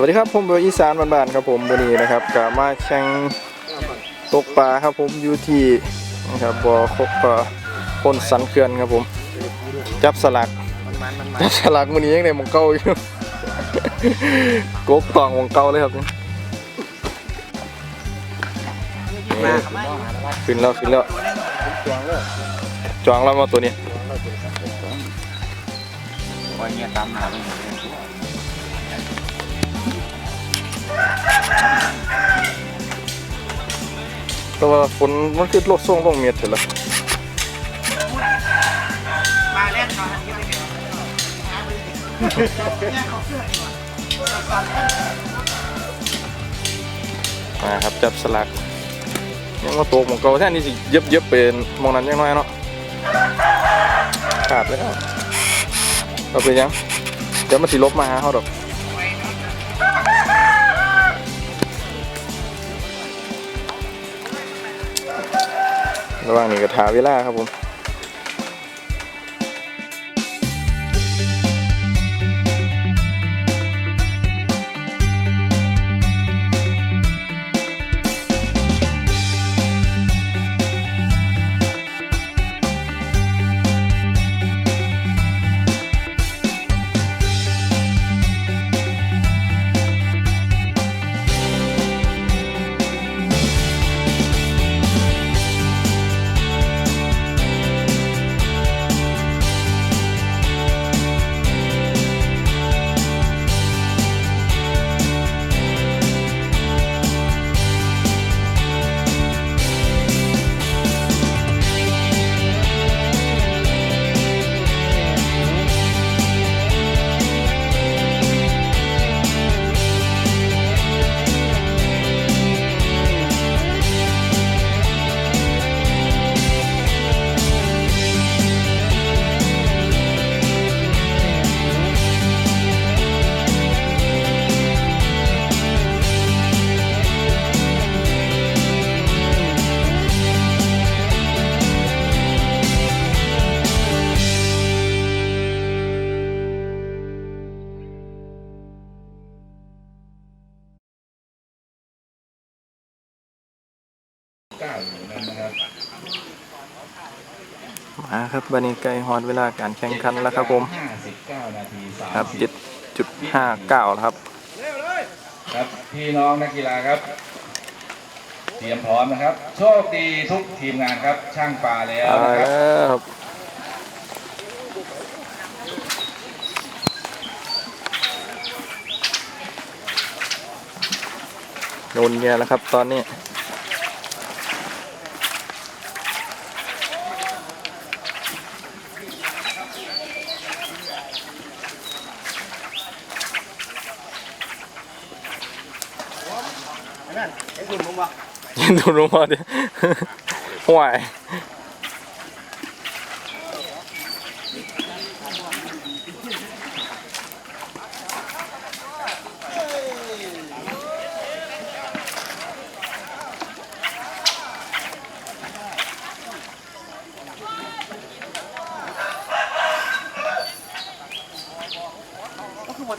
สวัสดีครับผมเบอร์อีสานบ้านๆครับผมวันนี้นะครับกามาแข่งตกปลาครับผมอยู่ที่นะครับบ่อคกปลาคนสันเขื่อนครับผม จับสลักจับสลักวันนี้ยังในหมองเก่าอยู่กกตองหมองเก่าเลยครับนี่ขึ้นแล้วขึ้นแล้วจวงแล้วมาตัวนี้วันนี้ตามหา แต่ว่าฝนมันคือลดส่งลงเม็ดเถอะละมาเล่นตอนนี้ไม่เห็นมาครับจับสลักยังว่าตัวของเก่าแท่นี้สิเย็บเย็บเป็นมองนั้นยังน้อยเนาะขาดเลยครับเราเป็นยังเดี๋ยวมันสิลบมาหาเขาดอก ระหว่างนี้ก็ทาเวลาครับผม มาครับวันนี้ใกล้ฮอดเวลาการแข่งขันแล้วครับผม59นาทีครับเจ็ดจุดห้าเก้าครับ ครับพี่น้องนักกีฬาครับ เตรียมพร้อมนะครับ โชคดีทุกทีมงานครับ ช่างปลาแล้วเอานะครับแล้วครับโดนแย่แล้วครับตอนนี้นั่นไอ้คุณผมบอก ยินดูรู้มาดิห่วยก็คือห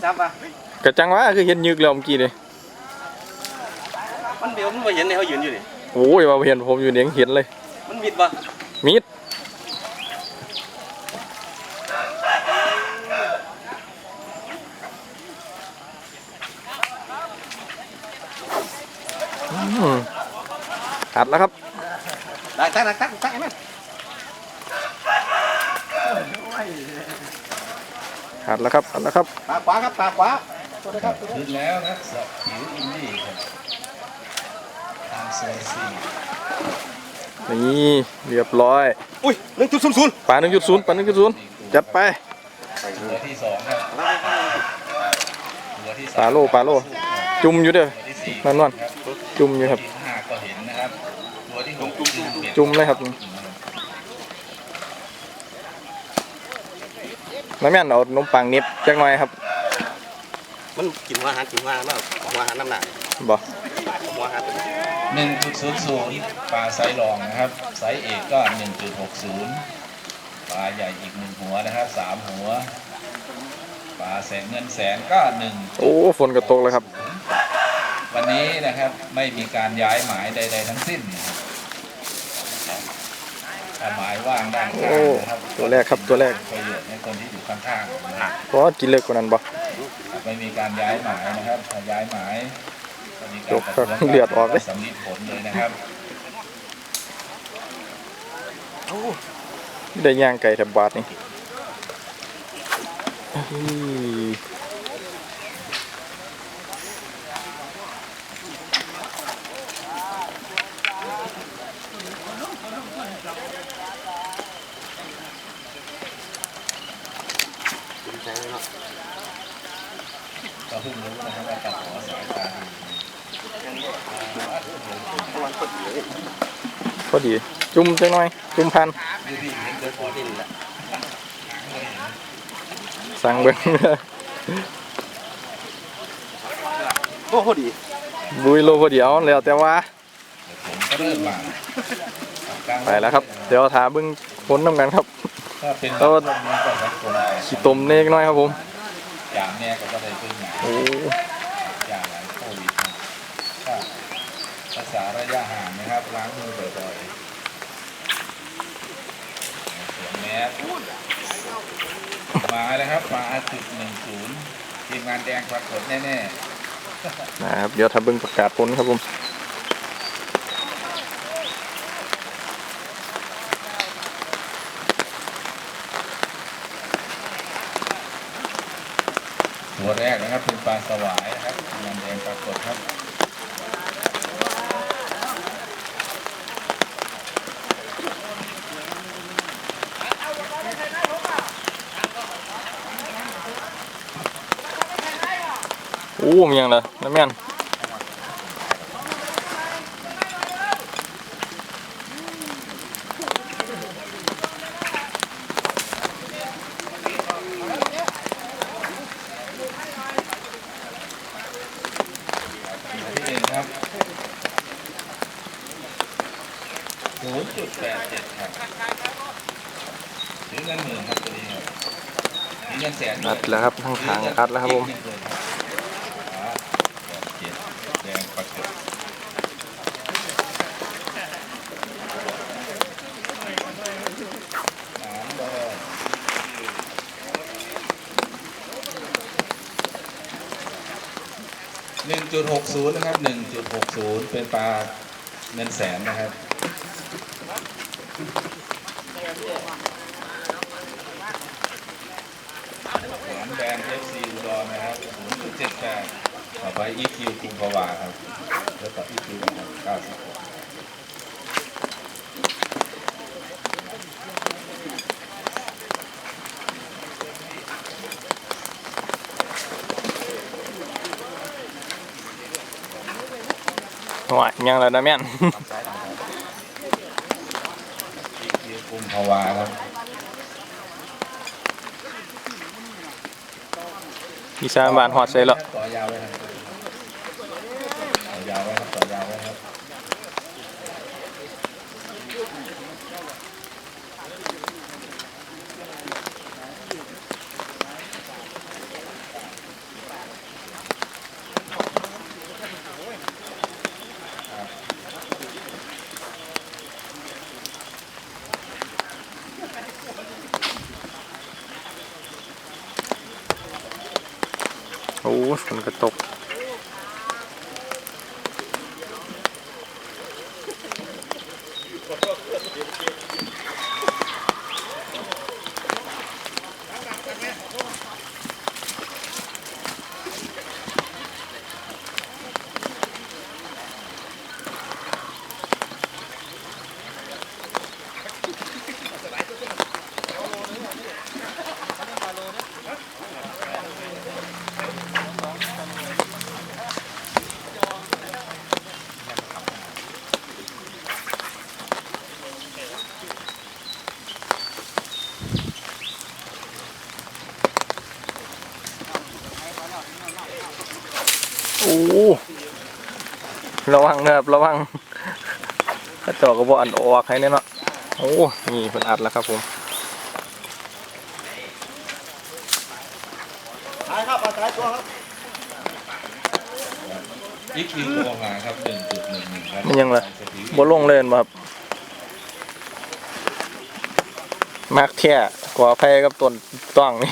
มดจับอะกระจังวะคือเห็นยึกแล้วเมื่อกี้เลยมันเดี๋ยวมันมาเห็นในเขายืนอยู่นี่โอ้ยว่าเห็นผมอยู่เนี่ยยังเห็นเลย มันบิดป่ะมิดอืมตัดแล้วครับได้ตั้งตั้งตั้งตั้งไหมตัดแล้วครับตัดแล้วครับ ปากขวาครับปากขวาตัวนะครับขึ้นแล้วครับสอบผิวอินดี้ครับ ทางเซอร์ซีนี่เรียบร้อยอุ้ยหนึ่งจุดศูนย์ศูนย์ปลาหนึ่งจุดศูนย์ปลาหนึ่งจุดศูนย์จัดไปตัวที่สองครับตัวที่ปลาโลปลาโล จุ่มอยู่เด้อตัวที่สี่นั่นนั่นจุ่มอยู่ครับที่ห้าก็เห็นนะครับตัวที่หกจุ่มจุ่มจุ่มเลยครับน้ำแม่นเอานมปังนิบจักหน่อยครับมันกินหัวอาหารกินหัวอาหารมากหัวอาหารน้ำหนักบ่หัวอาหารหนึ่งจุดศูน ย์ศูนย์ปลาไซส์รองนะครับ ไซส์เอกก็หนึ่งจุดหกศูนย์ปลาใหญ่อีกหนึ่งหัวนะครับสามหัวปปลาแสนเงินแสนก็หนึ่งโอ้ฝนกระตกเลยครับ วันนี้นะครับไม่มีการย้ายหมายใด ๆ ทั้งสิ้นนะครับถ้าหมายว่างด้านข้างโอ้นะครับตัวแรกครับตัวแรกประโยชน์ให้คนที่อยู่ข้างๆนะครับเพราะว่ากินเล็กกว่านั้นบ่ไม่มีการย้ายหมายนะครับถ้าย้ายหมาย จะมีการยกครับประท้วงเลือดออกเลยสำลิดผลเลยนะครับได้ย่างไก่แถบบาทนี่อื้อกินใจเนาะ ก็เพิ่งรู้นะครับว่าตัดหัวสายตาดี วันพอดีเลย พอดี จุ่มจังหน่อย จุ่มพันดูดิเห็นเกิดพอดินละสั่งเบิ่งโอ้พอดีบุยโลพอดีเอาแล้วแต่ว่าผมก็เริ่มมาไปแล้วครับ เดี๋ยวถาเบิ่งผลน้ำกันครับถ้าเป็นแล้วคนมันก็สักคนขี้ตมเนกน้อยครับผมอย่างเนี้ยก็ได้พึ่งงานโอ้อย่างไรโควิดก็รักษาระยะห่างนะครับล้างมือบ่อย ๆสวมแมสมาเลยครับมาจุดหนึ่งศูนย์ทีมงานแดงปรากฏแน่ๆนะครับเดี๋ยวถ้าเบิ่งประกาศผลครับผมตัวแรกนะครับเป็นปลาสวายนะครับทีมงานแดงปรากฏครับ โอ้ มีหยังล่ะน้ำแม่นที่หนึ่งครับศูนย์จุดแปดเจ็ดครับถึงเงินหมื่นครับตัวนี้ครับถึงเงินแสนด้วยอัดแล้วครับทั้งทางอัดแล้วครับผม 1.60 นะครับ 1.60 เป็นปลาเงินแสนนะครับ หวายยังล่ะน้ำแม่น EQ กรุงภาวาครับอีสานบ้านฮอดใส่แล้วต่อยาวไว้ครับต่อยาวไว้ครับต่อยาวไว้ครับ โอ้ฝนกระตก โอ้ ระวังนะครับระวังถ้าจอกก็บอกอันออกให้แน่เนาะโอ้นี่เพิ่นอัดแล้วครับผมครับปลาสายตัวครับอีคิวโปรมาครับหนึ่งจุดหนึ่งหนึ่งครับมันยังล่ะบ่ลงเล่นบ่ครับมักแท้กว่าแพ้กับต้นต้องนี่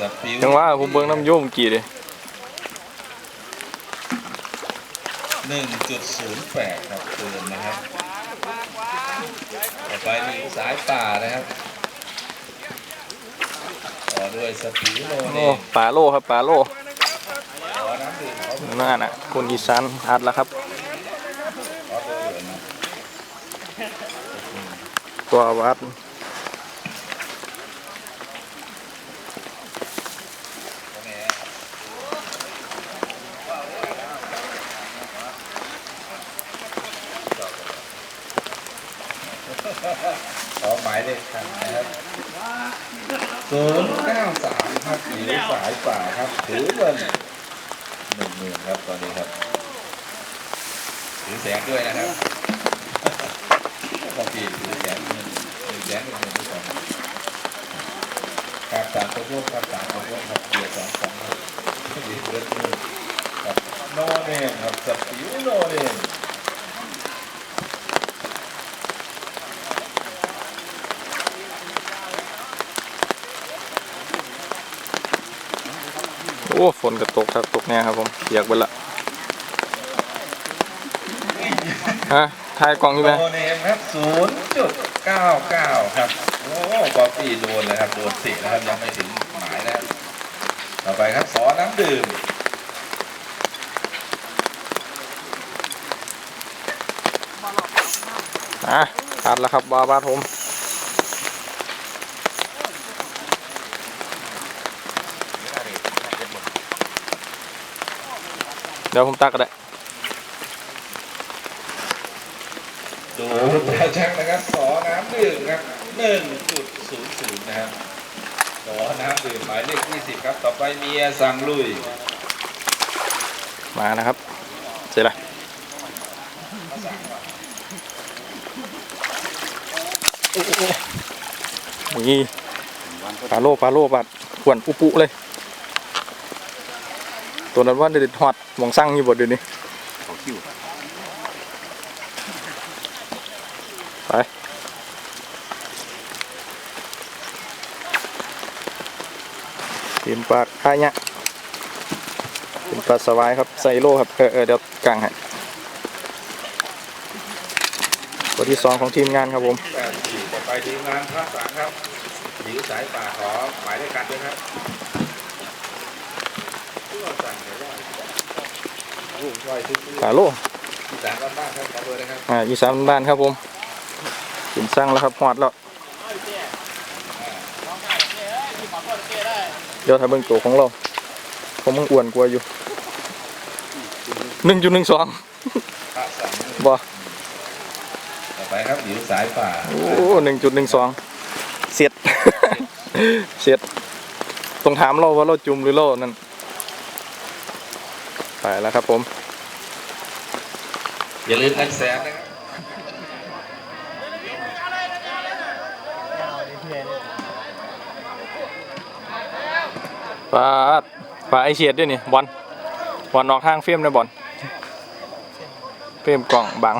ครับ สปิวจังว่าผมเบิ่งน้ำโยมกี่ดิหนึ่งจุดศูนย์แปดครับเตือนนะครับต่อไปหนึ่งสายป่านะครับ ต่อด้วยสปิวโลโอ้นี่ปลาโลครับปลาโลขอน้ำดื่มขอนั่นน่ะคนอีสานอัดแล้วครับ ขอตัวเดือนนะตัววัด ขอหมายเลขคันนะครับ ศูนย์เก้าสามครับหรือสายป่าครับถือเงินหนึ่งหมื่นครับตอนนี้ครับถือแสนด้วยนะครับบางทีถือแสนเงินหนึ่งแสนหนึ่งหมื่นทุกคนครับสามตัวพวกครับสามตัวพวกครับเบียร์สองสองครับดีเลือดมือครับโนเนมครับสปิวโนเนม อ้ฝนก็ตกครับตกแน่ครับผมเปียกไปละฮะถ่ายกล่องอยู่ไหมโนเนมครับศูนย์จุดเก้าเก้าครับ โอ้ป๊อปปี้โดนเลยครับ โดนสินะครับ ยังไม่ถึงหมายนะครับต่อไปครับ ขอน้ำดื่มอะอัดแล้วครับบาบาดผม เดี๋ยวผมตักก็ได้ดูตาช่างนะครับขอน้ำดื่มครับหนึ่งจุดศูนย์ศูนย์นะครับขอน้ำดื่มหมายเลขยี่สิบครับต่อไปเมียสั่งลุย มานะครับเสร็จละนี่ปลาโลปลาโลปัดขวนอุปุเลย ตัวนั้นว่าเด็ดฮอตหมองสั่งอยู่บดเดี๋ยวนี้ขอคิวไปทีมปลาค่ายเนี่ยเป็นปลาสวายครับใส่โลครับเออเออเดี๋ยวกลางให้ตัวที่สองของทีมงานครับผมไปทีมงานภาคสามครับหญิวสายป่าขอหมายเลขกันด้วยครับผู้สั่งเดี๋ยวว่า ลูกช่วยทุกปลาโลๆที่สามบ้านๆครับขอเบอร์นะครับอ่าอีสานบ้านครับผมกินสั่งแล้วครับหอดแล้วเดี๋ยวถ้าเบิ่งตัวของเราผมมึงอ้วนกว่าอยู่หนึ่งจุดหนึ่งสองภาคสามบ่ต่อไปครับหญิวสายป่าโอ้หนึ่งจุดหนึ่งสองเสียดเสียดต้องถามเราว่าเราจุ่มหรือเรานั่น ไปแล้วครับผม อย่าลืมเงินแสนนะครับปลาปลาไอเฉียดด้วยนี่บอลบอลนอกห้างเฟียมนะบอลเฟียมกล่องบัง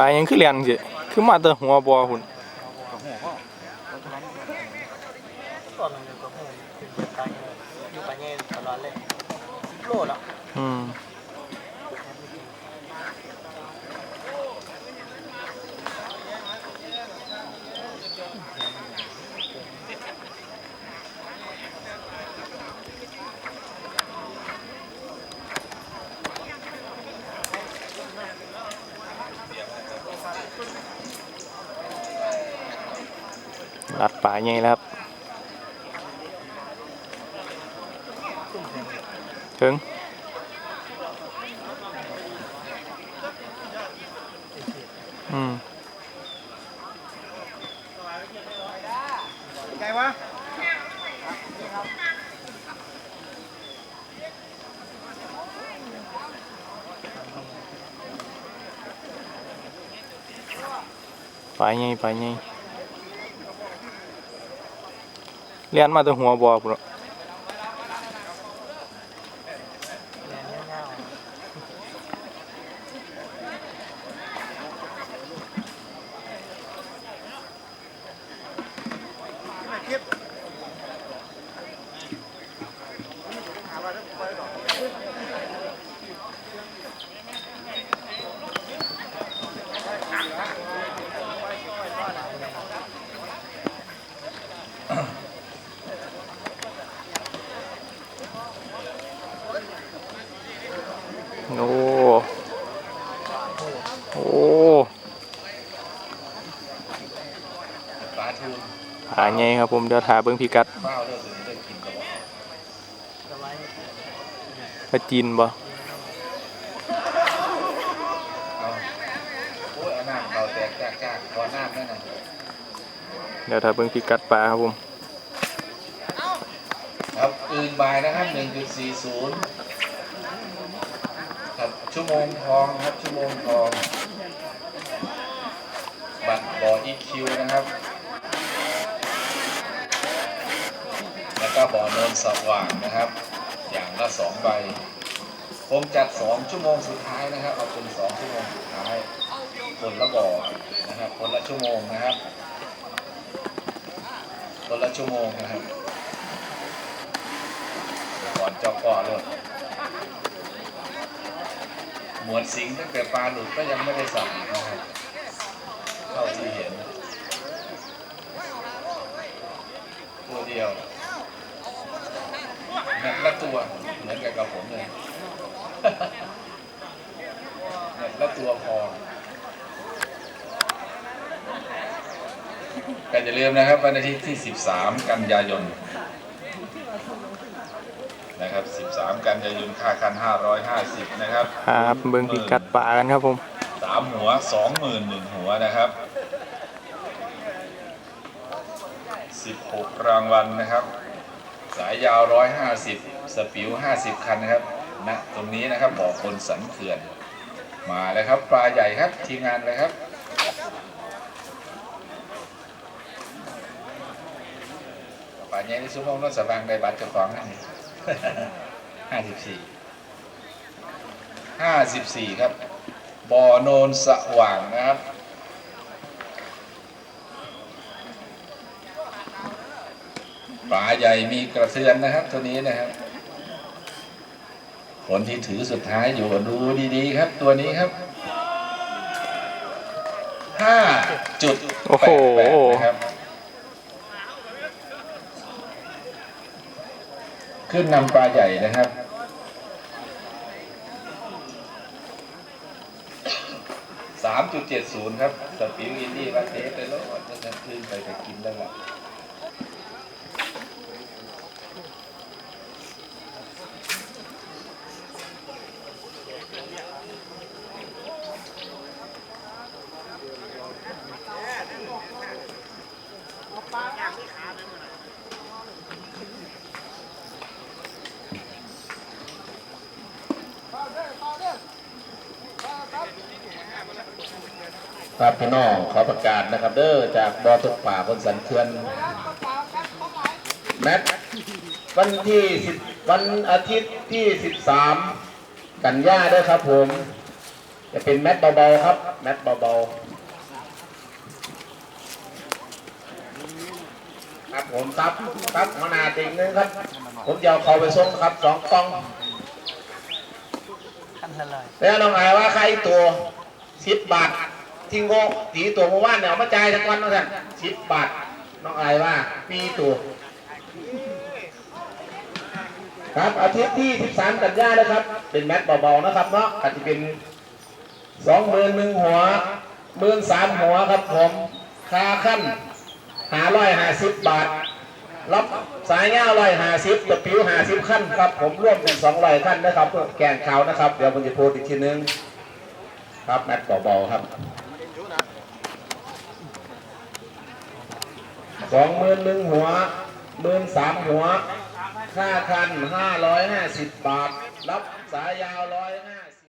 ลายังคือเรียนสิคือมาแต่หัวบอหุ่นตอนนึงก็หูเป็นปลาเงี้ยอยู่ปลาเงี้ยตลอดเลยสิบโลแล้ว อืมรัด ป่าใหญ่แล้วครับถึงอืมไงวะไปไงไปไง เลียนมาแต่หัวบอพุ่นเนาะ แรงเงา โอ้โอ้ ปลาทูน หา ไงครับผมเดี๋ยวถาเบิ่งพิกัดป้าจีนบ่เดี๋ยวถาเบิ่งพิกัดปลาครับผม ครับอื่นบายนะครับ 1.40 ครับชั่วโมงทองครับชั่วโมงทอง บัตรบ่อ EQ นะครับ แล้วก็บ่อโนนสว่างนะครับ อย่างละสองใบผมจัดสองชั่วโมงสุดท้ายนะครับเอาเป็นสองชั่วโมงสุดท้ายคนละบ่อนะครับคนละชั่วโมงนะครับคนละชั่วโมงนะครับก่อนจ้าก่อเลยหมวดสิงตั้งแต่ปลาหลุดก็ยังไม่ได้สั่งนะครับเท่าที่เห็น ตัวเดียวแมตช์ละตัวเหมือนกับกับผมเลย แมตช์ละตัวพอก็อย่าลื มนะครับวันอาทิตย์ที่ 13 กันยายนนะครับ 13 กันยายนค่าคัน 550 นะครับครับเบิ่งพิกัดปลากันครับผมสามหัวสองหมื่นหนึ่งหัวนะครับสิบหกรางวัลนะครับ สายยาวร้อยห้าสิบสปิวห้าสิบคันนะครับณตรงนี้นะครับบ่อคนสันเขื่อน มาเลยครับปลาใหญ่ครับทีมงานเลยครับ ปลา ใหญ่ในซุ้มองนนสบางได้บัตรเจ้าของนั่นห้าสิบสี่ห้าสิบสี่ครับบ่อโนนสว่างนะครับปลาใหญ่มีกระเทือนนะครับ ตัวนี้นะครับคนที่ถือสุดท้ายอยู่ดูดีๆครับ ตัวนี้ครับห้าจุดแปดแปดนะครับ ขึ้นนำปลาใหญ่นะครับสามจุดเจ็ดศูนย์ครับสปิวอินดี้วัดเทสไปแล้วจะจะขึ้นไปไปกินแล้วล่ะ ครับพี่น้องขอประกาศนะครับ เด้อจากบอทุกป่าคนสันเขื่อนแมทวันที่สิบวันอาทิตย์ที่สิบสามกันยาเด้อครับผม จะเป็นแมทเบาๆครับ แมทเบาๆครับผมครับครับมนาติงนึงครับ ผมจะเอาเขาไปส่งครับสองกล่องขั้นละเลยแล้วน้องอายว่าใครตัวสิบบาท ทิ้งโง่ตีตัวเมื่อวานเนี่ยเอามาจ่ายทั้งวันนะท่านสิบบาทน้องอายว่าปีตัวครับอาทิตย์ที่สิบสามกันยานะครับ เป็นแมตช์เบาๆนะครับเนาะอาจจะเป็นสองหมื่นหนึ่งหัวหมื่นสามหัวครับผมค่าขั้นหาร้อยหาสิบบาท รับสายยาร้อยหาสิบตะปิวหาสิบขั้นครับผมร่วมเป็นสองร้อยขั้นนะครับเพื่อแกนเขานะครับ เดี๋ยวผมจะโพสอีกทีนึง ครับแมตเบาๆครับ สองหมื่นหนึ่งหัวหมื่นสามหัวค่าคันห้าร้อยห้าสิบบาท รับสายยาวร้อยห้า